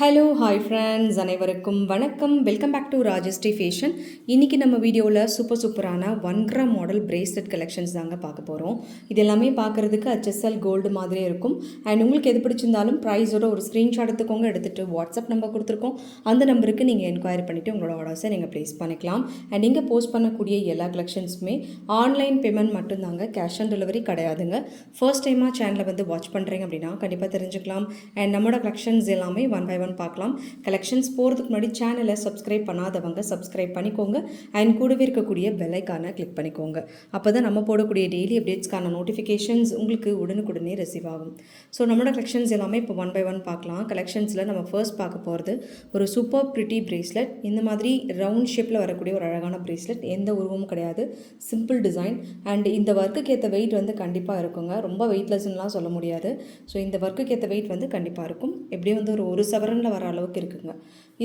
Hello hi friends அனைவருக்கும் வணக்கம். Welcome back to Rajashree fashion இன்றைக்கி நம்ம வீடியோவில் சூப்பர் சூப்பரான one gram model bracelet collections தாங்க பார்க்க போகிறோம் இது எல்லாமே பார்க்குறதுக்கு ஹெச்எஸ்எல் கோல்டு மாதிரியே இருக்கும். அண்ட் உங்களுக்கு எது பிடிச்சிருந்தாலும் ப்ரைஸோட ஒரு ஸ்க்ரீன்ஷாட் எடுத்துக்கோங்க. எடுத்துகிட்டு வாட்ஸ்அப் நம்பர் கொடுத்துருக்கோம். அந்த நம்பருக்கு நீங்கள் என்கொயரி பண்ணிவிட்டு உங்களோட ஆர்டர்ஸை நீங்கள் ப்ளேஸ் பண்ணிக்கலாம். அண்ட் நீங்கள் போஸ்ட் பண்ணக்கூடிய எல்லா கலெக்ஷன்ஸுமே ஆன்லைன் பேமெண்ட் மட்டும்தாங்க. கேஷ் ஆன் டெலிவரி கிடையாதுங்க. ஃபர்ஸ்ட் டைமாக சேனலை வந்து வாட்ச் பண்ணுறீங்க அப்படின்னா கண்டிப்பாக தெரிஞ்சுக்கலாம். அண்ட் நம்மளோட கலெக்ஷன்ஸ் எல்லாமே ஒன் பை ஒன் பார்க்கலாம். கலெக்ஷன்ஸ் போகிறதுக்கு முன்னாடி சேனலை சப்ஸ்கிரைப் பண்ணாதவங்க சப்ஸ்கிரைப் பண்ணிக்கோங்க. அண்ட் கூடவே இருக்கக்கூடிய பெல்லைக்கான கிளிக் பண்ணிக்கோங்க. அப்போ தான் நம்ம போடக்கூடிய டெய்லி அப்டேட்ஸ்க்கான நோட்டிஃபிகேஷன்ஸ் உங்களுக்கு உடனுக்குடனே ரிசீவ் ஆகும். ஸோ நம்மளோட கலெக்ஷன்ஸ் எல்லாமே இப்போ ஒன் பை ஒன் பார்க்கலாம். கலெக்ஷன்ஸில் நம்ம ஃபர்ஸ்ட் பார்க்க போகிறது ஒரு சூப்பர் பிரிட்டி பிரேஸ்லெட் இந்த மாதிரி ரவுண்ட் ஷேப்பில் வரக்கூடிய ஒரு அழகான பிரேஸ்லெட் எந்த உருவமும் கிடையாது. சிம்பிள் டிசைன் அண்ட் இந்த ஒர்க்குக்கு ஏற்ற வெயிட் வந்து கண்டிப்பாக இருக்குங்க. ரொம்ப வெயிட்லெஸ்லாம் சொல்ல முடியாது. ஸோ இந்த ஒர்க்குக்கு ஏற்ற வெயிட் வந்து கண்டிப்பாக இருக்கும். எப்படியும் வந்து ஒரு ஒரு சவரனில் வர அளவுக்கு இருக்குங்க.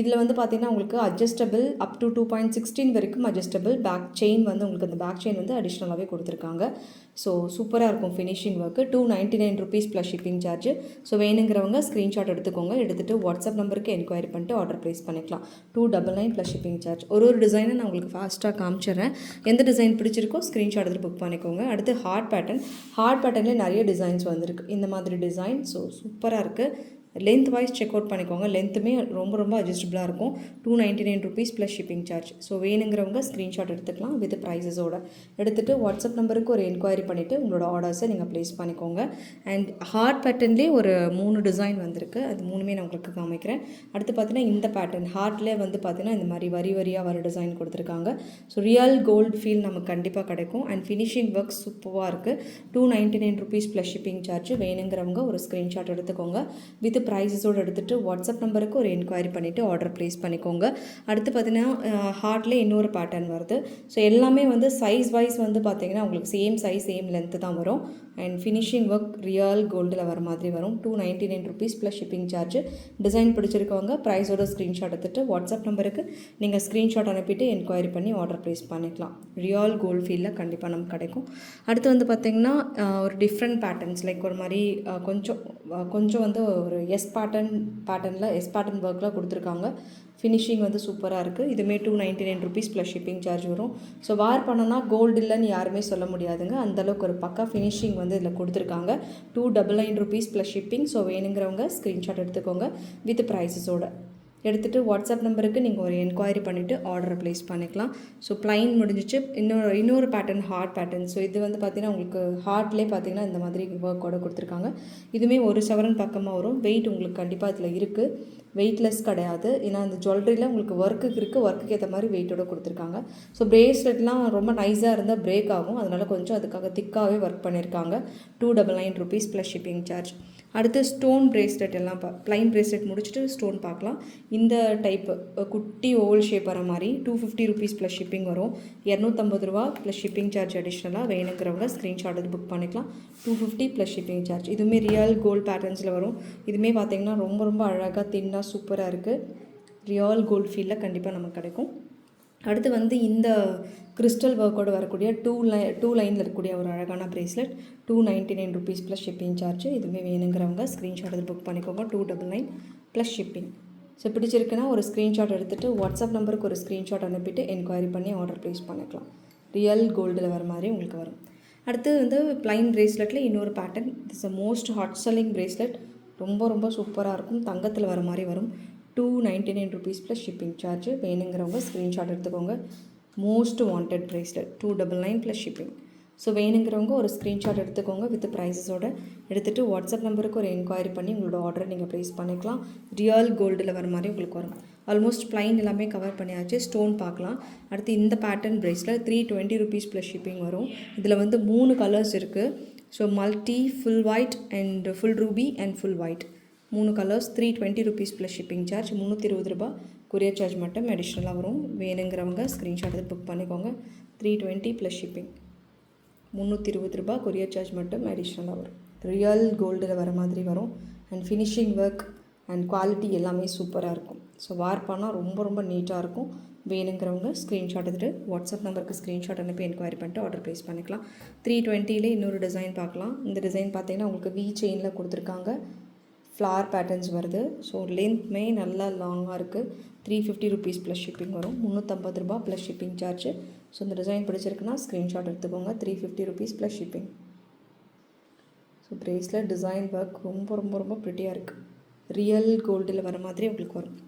இதில் வந்து பார்த்தீங்கன்னா உங்களுக்கு adjustable up to two point sixteen வரைக்கும் அட்ஜஸ்டபிள் பேக் செயின் வந்து உங்களுக்கு அந்த பேக் செயின் வந்து அடிஷ்னலாகவே கொடுத்துருக்காங்க. ஸோ சூப்பராக இருக்கும் finishing work two ninety nine rupees plus shipping charge so வேணுங்கிறவங்க ஸ்க்ரீன்ஷாட் எடுத்துக்கோங்க. எடுத்துகிட்டு வாட்ஸ்அப் நம்பருக்கு என்கொயரி பண்ணிட்டு ஆர்டர் ப்ளேஸ் பண்ணிக்கலாம். Two double nine plus shipping charge ஒரு ஒரு டிசைனை நான் உங்களுக்கு ஃபாஸ்ட்டாக காமிச்சிடுறேன். எந்த டிசைன் பிடிச்சிருக்கோ ஸ்க்ரீன்ஷாட் எடுத்து புக் பண்ணிக்கோங்க. அடுத்து ஹார்ட் பேட்டர்ன் ஹார்ட் பேட்டர்ன்லேயே நிறைய டிசைன்ஸ் வந்திருக்கு. இந்த மாதிரி டிசைன் ஸோ சூப்பராக இருக்குது லென்த் வைஸ் செக் அவுட் பண்ணிக்கோங்க. லென்த்துமே ரொம்ப ரொம்ப அட்ஜஸ்டபுளாக இருக்கும். Two ninety nine rupees plus shipping charge so வேணுங்கிறவங்க ஸ்க்ரீன்ஷாட் எடுத்துக்கலாம் வித் ப்ரைஸஸோட எடுத்துகிட்டு வாட்ஸ்அப் நம்பருக்கு ஒரு என்கொயரி பண்ணிவிட்டு உங்களோட ஆர்டர்ஸை நீங்கள் ப்ளேஸ் பண்ணிக்கோங்க. அண்ட் ஹார்ட் பேட்டர்ன்லேயே ஒரு மூணு டிசைன் வந்திருக்கு. அது மூணுமே நான் உங்களுக்கு காமிக்கிறேன். அடுத்து பார்த்தீங்கன்னா இந்த பேட்டர்ன் ஹார்ட்லேயே வந்து பார்த்தீங்கன்னா இந்த மாதிரி வரி வரியாக வர டிசைன் கொடுத்துருக்காங்க. ஸோ ரியல் கோல்டு ஃபீல் நமக்கு கண்டிப்பாக கிடைக்கும். அண்ட் ஃபினிஷிங் ஒர்க் சூப்பராக இருக்குது two ninety nine rupees plus shipping charge வேணுங்கிறவங்க ஒரு ஸ்க்ரீன்ஷாட் எடுத்துக்கோங்க. வித் ப்ரைஸஸோடு எடுத்துகிட்டு வாட்ஸ்அப் நம்பருக்கு ஒரு என்கொயரி பண்ணிவிட்டு ஆர்டர் ப்ளேஸ் பண்ணிக்கோங்க. அடுத்து பார்த்தீங்கன்னா ஹார்ட்டில் இன்னொரு பேட்டர்ன் வருது. ஸோ எல்லாமே வந்து சைஸ் வைஸ் வந்து பார்த்தீங்கன்னா உங்களுக்கு சேம் சைஸ் சேம் லென்த்து தான் வரும். அண்ட் ஃபினிஷிங் ஒர்க் ரியல் கோல்டில் வர மாதிரி வரும். Two ninety nine rupees plus shipping charge design பிடிச்சிருக்கவங்க ப்ரைஸோட ஸ்க்ரீன்ஷாட் எடுத்துகிட்டு வாட்ஸ்அப் நம்பருக்கு நீங்கள் ஸ்க்ரீன்ஷாட் அனுப்பிட்டு என்கொயரி பண்ணி ஆர்டர் ப்ளேஸ் பண்ணிக்கலாம். ரியல் கோல்ட் ஃபீலில் கண்டிப்பாக நமக்கு கிடைக்கும். அடுத்து வந்து பார்த்திங்கன்னா ஒரு டிஃப்ரெண்ட் பேட்டர்ன்ஸ் லைக் ஒரு மாதிரி கொஞ்சம் கொஞ்சம் வந்து ஒரு எஸ் பேட்டர்ன் பேட்டர்னில் எஸ் பேட்டர்ன் ஒர்க்கில் கொடுத்துருக்காங்க. ஃபினிஷிங் வந்து சூப்பராக இருக்குது இதுவுமே two ninety nine rupees plus shipping charge வரும். ஸோ வார் பண்ணோன்னா கோல்டு இல்லைன்னு யாருமே சொல்ல முடியாதுங்க. அந்தளவுக்கு ஒரு பக்கா ஃபினிஷிங் வந்து இதில் கொடுத்துருக்காங்க. Two double nine rupees plus shipping so வேணுங்கிறவங்க ஸ்க்ரீன்ஷாட் எடுத்துக்கோங்க. வித் ப்ரைஸஸோட எடுத்துகிட்டு வாட்ஸ்அப் நம்பருக்கு நீங்கள் ஒரு என்கொயரி பண்ணிவிட்டு ஆர்டரை ப்ளேஸ் பண்ணிக்கலாம். ஸோ ப்ளைன் முடிஞ்சிச்சு. இன்னொரு இன்னொரு பேட்டர்ன் ஹார்ட் பேட்டர்ன் ஸோ இது வந்து பார்த்திங்கன்னா உங்களுக்கு ஹார்ட்லேயே பார்த்தீங்கன்னா இந்த மாதிரி ஒர்க்கோட கொடுத்துருக்காங்க. இதுவுமே ஒரு சவரன் பக்கமாக வரும். வெயிட் உங்களுக்கு கண்டிப்பாக இதில் இருக்குது வெயிட்லெஸ் கிடையாது. ஏன்னா அந்த ஜுவல்லரியில் உங்களுக்கு ஒர்க்குக்கு இருக்குது ஒர்க்குக்கு ஏற்ற மாதிரி வெயிட்டோட கொடுத்துருக்காங்க. ஸோ பிரேஸ்லெட்லாம் ரொம்ப நைஸாக இருந்தால் பிரேக் ஆகும். அதனால் கொஞ்சம் அதுக்காக திக்காகவே ஒர்க் பண்ணியிருக்காங்க two double nine rupees plus shipping charge அடுத்து ஸ்டோன் பிரேஸ்லெட் எல்லாம் பா ப்ளைன் பிரேஸ்லெட் முடிச்சுட்டு ஸ்டோன் பார்க்கலாம். இந்த டைப்பு குட்டி ஓவல் ஷேப் வர மாதிரி two fifty rupees plus shipping வரும். இரநூத்தம்பது ரூபா ப்ளஸ் ஷிப்பிங் சார்ஜ் அடிஷ்னலாக வேணுங்கிறவங்க ஸ்க்ரீன்ஷாட் எடுத்து புக் பண்ணிக்கலாம். Two fifty plus shipping charge இதுவுமே ரியல் கோல்ட் பேட்டர்ன்ஸில் வரும். இதுவுமே பார்த்தீங்கன்னா ரொம்ப ரொம்ப அழகாக தின்னாக சூப்பராக இருக்குது ரியால் கோல்ட் ஃபீல்டில் கண்டிப்பாக நமக்கு கிடைக்கும். அடுத்து வந்து இந்த கிறிஸ்டல் ஒர்க்கோடு வரக்கூடிய டூ லை டூ லைனில் இருக்கக்கூடிய ஒரு அழகான bracelet two ninety nine rupees plus shipping charge இதுவுமே வேணுங்கிறவங்க ஸ்க்ரீன்ஷாட் எடுத்து புக் பண்ணிக்கோங்க. Two double nine plus shipping so பிடிச்சிருக்குன்னா ஒரு ஸ்க்ரீன்ஷாட் எடுத்துகிட்டு வாட்ஸ்அப் நம்பருக்கு ஒரு ஸ்க்ரீன்ஷாட் அனுப்பிட்டு என்கொயரி பண்ணி ஆர்டர் ப்ளேஸ் பண்ணிக்கலாம். ரியல் கோல்டில் வர மாதிரி உங்களுக்கு வரும். அடுத்து வந்து ப்ளைன் பிரேஸ்லெட்டில் இன்னொரு pattern it's a most hot selling bracelet ரொம்ப ரொம்ப சூப்பராக இருக்கும். தங்கத்தில் வர மாதிரி வரும். Two ninety nine rupees plus shipping charge வேணுங்கிறவங்க ஸ்க்ரீன்ஷாட் எடுத்துக்கோங்க. மோஸ்ட் வாண்டட் ப்ரைஸில் two double nine plus shipping so வேணுங்கிறவங்க ஒரு ஸ்க்ரீன்ஷாட் எடுத்துக்கோங்க வித் ப்ரைஸஸோட எடுத்துகிட்டு வாட்ஸ்அப் நம்பருக்கு ஒரு என்கொயரி பண்ணி உங்களோட ஆர்டரை நீங்கள் ப்ளேஸ் பண்ணிக்கலாம். ரியல் கோல்டில் வர மாதிரி உங்களுக்கு வரும். ஆல்மோஸ்ட் ப்ளைன் எல்லாமே கவர் பண்ணியாச்சு. ஸ்டோன் பார்க்கலாம். அடுத்து இந்த பேட்டர்ன் ப்ரைஸில் three twenty rupees plus shipping வரும். இதில் வந்து மூணு கலர்ஸ் இருக்குது so multi full white and full ruby and full white மூணு colours three twenty rupees plus shipping charge முந்நூற்றி இருபது ரூபா கொரியர் சார்ஜ் மட்டும் அடிஷ்னலாக வரும். வேணுங்கிறவங்க ஸ்க்ரீன்ஷாட் எடுத்து புக் பண்ணிக்கோங்க. த்ரீ டுவெண்ட்டி ப்ளஸ் ஷிப்பிங் முந்நூற்றி இருபது ரூபா கொரியர் சார்ஜ் மட்டும் அடிஷ்னலாக வரும். ரியல் கோல்டில் வர மாதிரி வரும். And finishing work and quality எல்லாமே சூப்பராக இருக்கும். ஸோ வார் பண்ணால் ரொம்ப ரொம்ப நீட்டாக இருக்கும். வேணுங்கிறவங்க ஸ்க்ரீன்ஷாட் எடுத்துகிட்டு வாட்ஸ்அப் நம்பருக்கு ஸ்க்ரீன்ஷாட் அனுப்பி என்கொயரி பண்ணிட்டு ஆர்டர் ப்ளேஸ் பண்ணிக்கலாம். த்ரீ டுவெண்ட்டிலே இன்னொரு டிசைன் பார்க்கலாம். இந்த டிசைன் பார்த்தீங்கன்னா உங்களுக்கு வி செயினில் கொடுத்துருக்காங்க. ஃப்ளார் பேட்டர்ன்ஸ் வருது. ஸோ லென்த்மே நல்லா லாங்காக இருக்குது three fifty rupees plus shipping வரும். முந்நூற்றம்பது ரூபா ப்ளஸ் ஷிப்பிங் சார்ஜ் ஸோ இந்த டிசைன் பிடிச்சிருக்குன்னா ஸ்க்ரீன்ஷாட் எடுத்துக்கோங்க. Three fifty rupees plus shipping so Brazil design work ரொம்ப ரொம்ப ரொம்ப ப்ரிட்டியாக இருக்குது ரியல் கோல்டில் வர மாதிரி உங்களுக்கு வரும்.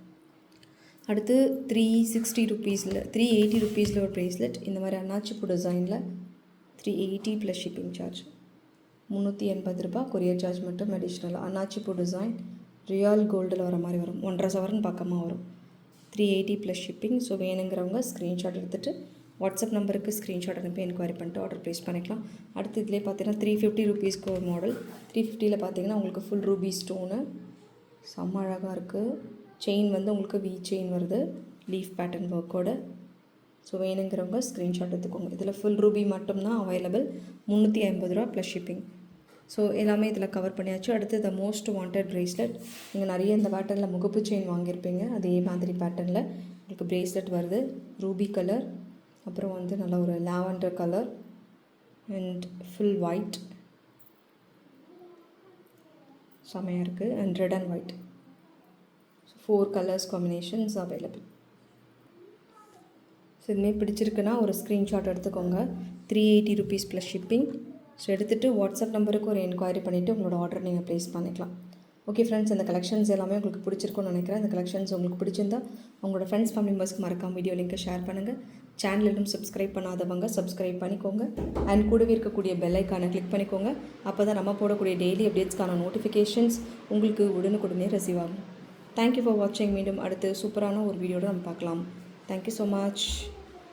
அடுத்து த்ரீ சிக்ஸ்டி ருபீஸில் த்ரீ எயிட்டி ருபீஸில் ஒரு ப்ரேஸ்லெட் இந்த மாதிரி அன்னாச்சிப்பூ டிசைனில் three eighty plus shipping charge முந்நூற்றி எண்பது ரூபா கொரியர் சார்ஜ் மட்டும் அடிஷ்னலாக அண்ணாச்சிப்பூ டிசைன் ரியல் கோல்டில் வர மாதிரி வரும். ஒன்றரை சவரன் பக்கமாக வரும். Three eighty plus shipping so வேணுங்கிறவங்க ஸ்க்ரீன்ஷாட் எடுத்துகிட்டு வாட்ஸ்அப் நம்பருக்கு ஸ்க்ரீன்ஷாட் அனுப்பி என்கொயரி பண்ணிட்டு ஆர்டர் ப்ளேஸ் பண்ணிக்கலாம். அடுத்து இதிலே பார்த்தீங்கன்னா த்ரீ ஃபிஃப்டி ருபீஸ்க்கு ஒரு மாடல் த்ரீ ஃபிஃப்டியில் பார்த்தீங்கன்னா உங்களுக்கு ஃபுல் ரூபி ஸ்டோனு செம்ம அழகாக இருக்குது செயின் வந்து உங்களுக்கு வி செயின் வருது. லீஃப் பேட்டர்ன் ஒர்க்கோட ஸோ வேணுங்கிறவங்க ஸ்க்ரீன்ஷாட் எடுத்துக்கோங்க. இதில் ஃபுல் ரூபி மட்டும்தான் அவைலபிள் முந்நூற்றி ஐம்பது ரூபா ப்ளஸ் ஷிப்பிங் ஸோ எல்லாமே இதில் கவர் பண்ணியாச்சு. அடுத்து த மோஸ்ட் வாண்டட் ப்ரேஸ்லெட் நீங்கள் நிறைய இந்த பேட்டர்னில் முகப்பு செயின் வாங்கியிருப்பீங்க. அதே மாதிரி பேட்டர்னில் உங்களுக்கு ப்ரேஸ்லெட் வருது. ரூபி கலர் அப்புறம் வந்து நல்ல ஒரு lavender colour and full white செமையாக இருக்குது and red and white four colours combinations available so இதுமாரி பிடிச்சிருக்குன்னா ஒரு ஸ்க்ரீன்ஷாட் எடுத்துக்கோங்க. Three eighty rupees plus shipping so எடுத்துகிட்டு வாட்ஸ்அப் நம்பருக்கு ஒரு என்கொயரி பண்ணிவிட்டு உங்களோட ஆர்டர் நீங்கள் ப்ளேஸ் பண்ணிக்கலாம். ஓகே ஃப்ரெண்ட்ஸ் இந்த கலெக்ஷன்ஸ் எல்லாமே உங்களுக்கு பிடிச்சிருக்கும்னு நினைக்கிறேன். இந்த கலெக்ஷன்ஸ் உங்களுக்கு பிடிச்சிருந்தா உங்களோட ஃப்ரெண்ட்ஸ் ஃபேமிலி மெம்பர்ஸ்க்கு மறக்காம வீடியோ லிங்க்கை ஷேர் பண்ணுங்கள் சேனல் இன்னும் சப்ஸ்கிரைப் பண்ணாதவங்க சப்ஸ்கிரைப் பண்ணிக்கோங்க. அண்ட் கூடவே இருக்கக்கூடிய பெல் ஐக்கானை கிளிக் பண்ணிக்கோங்க. அப்போ தான் நம்ம போடக்கூடிய டெய்லி அப்டேட்ஸ்க்கான நோட்டிஃபிகேஷன்ஸ் உங்களுக்கு உடனுக்குடனே ரிசீவ் ஆகும். தேங்க்யூ ஃபார் வாட்சிங் மீண்டும் அடுத்து சூப்பரான ஒரு வீடியோட நம்ம பார்க்கலாம். Thank you so much